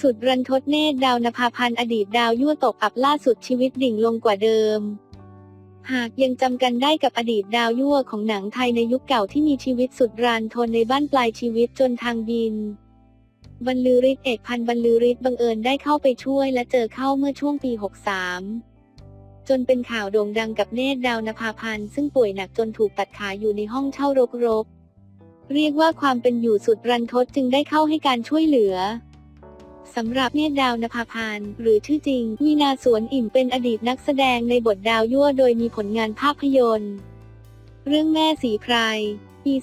สุดรันทดเนตรดาวนภาพันธ์อดีตดาวยั่วตกอับล่าสุดชีวิตดิ่งลงกว่าเดิม หากยังจำกันได้กับอดีตดาวยั่วของหนังไทยในยุคเก่าที่มีชีวิตสุดรานทนในบ้านปลายชีวิตจนทางบิน บรรลือฤทธิ์เอกพันบรรลือฤทธิ์บังเอิญได้เข้าไปช่วยและเจอเข้าเมื่อช่วงปี 63 จนเป็นข่าวโด่งดังกับเนตรดาวนภาพันธ์ซึ่งป่วยหนักจนถูกตัดขาอยู่ในห้องเช่ารกๆเรียกว่าความเป็นอยู่สุดรันทดจึงได้เข้าให้การช่วยเหลือ สำหรับเนตรดาวนภาพันหรือชื่อจริง วินาสวนอิ่มเป็นอดีตนักแสดงในบทดาวยั่วโดยมีผลงานภาพยนตร์ เรื่องแม่สีไพรปี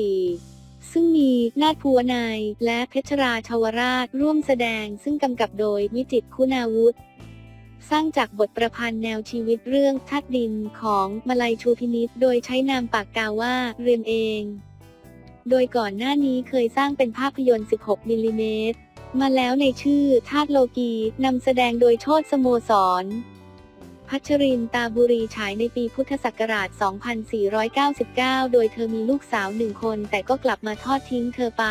2514 ซึ่งมีนาถภูวนาย และเพชรราชวราชร่วมแสดงซึ่งกำกับโดยวิจิตคุณาวุธ สร้างจากบทประพันธ์แนวชีวิตเรื่องทัดดินของมาลัยชูพินิษโดยใช้นามปากกาว่าเรียมเองโดยก่อนหน้านี้เคยสร้างเป็นภาพยนตร์ 16 มิลลิเมตร มาแล้วในชื่อธาตุโลกีนำแสดงโดยโชตสโมสร พัชรินตาบุรีฉายในปีพุทธศักราช 2499 โดยเธอมีลูกสาวหนึ่งคนแต่ก็กลับมาทอดทิ้งเธอไป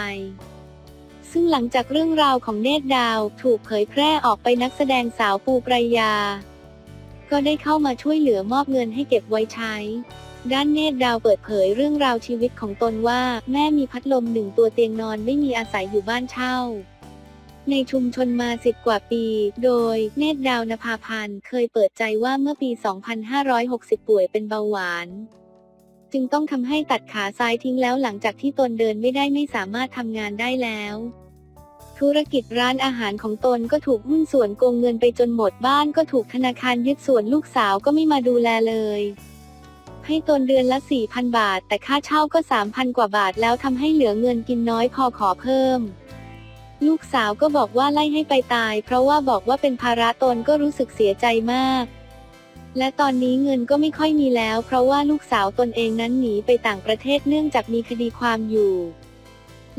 ซึ่งหลังจากเรื่องราวของเนตรดาวถูกเผยแพร่ออกไปนักแสดงสาวปูปรายา ก็ได้เข้ามาช่วยเหลือมอบเงินให้เก็บไว้ใช้ด้านเนตรดาวเปิดเผยเรื่องราวชีวิตของตนว่า แม่มีพัดลมหนึ่งตัวเตียงนอนไม่มีอาศัยอยู่บ้านเช่า ในชุมชนมาสิบกว่าปี โดยเนตรดาวนภาพันธ์เคยเปิดใจว่าเมื่อปี 2560 ป่วยเป็นเบาหวาน จึงต้องทำให้ตัดขาซ้ายทิ้งแล้วหลังจากที่ตนเดินไม่ได้ไม่สามารถทำงานได้แล้ว ธุรกิจร้านอาหารของตนก็ถูกหุ้นส่วนโกงเงินไปจนหมดบ้านก็ถูกธนาคารยึดส่วนลูกสาวก็ไม่มาดูแลเลยให้ตนเดือนละ 4,000 บาท แต่ค่าเช่าก็ 3,000 กว่าบาทแล้วทำให้เหลือเงินกินน้อยพอขอเพิ่ม ลูกสาวก็บอกว่าไล่ให้ไปตาย เพราะว่าบอกว่าเป็นภาระตนก็รู้สึกเสียใจมาก และตอนนี้เงินก็ไม่ค่อยมีแล้ว เพราะว่าลูกสาวตนเองนั้นหนีไปต่างประเทศเนื่องจากมีคดีความอยู่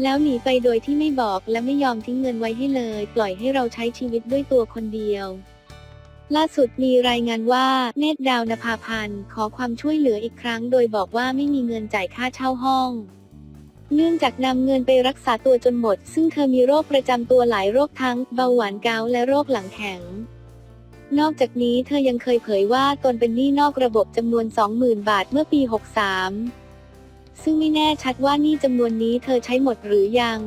แล้วหนีไปโดยที่ไม่บอกและไม่ยอมทิ้งเงินไว้ให้เลย ปล่อยให้เราใช้ชีวิตด้วยตัวคนเดียว ล่าสุดมีรายงานว่าเนตรดาวนภาพันธ์ขอความช่วยเหลืออีกครั้ง โดยบอกว่าไม่มีเงินจ่ายค่าเช่าห้อง เนื่องจากนำเงินไปรักษาตัวจนหมด ซึ่งเธอมีโรคประจำตัวหลายโรคทั้งเบาหวานเกาและโรคหลังแข็ง นอกจากนี้เธอยังเคยเผยว่าตนเป็นหนี้นอกระบบจำนวน 20,000 บาทเมื่อปี 63 ซึ่งไม่แน่ชัดว่าหนี้จำนวนนี้เธอใช้หมดหรือยัง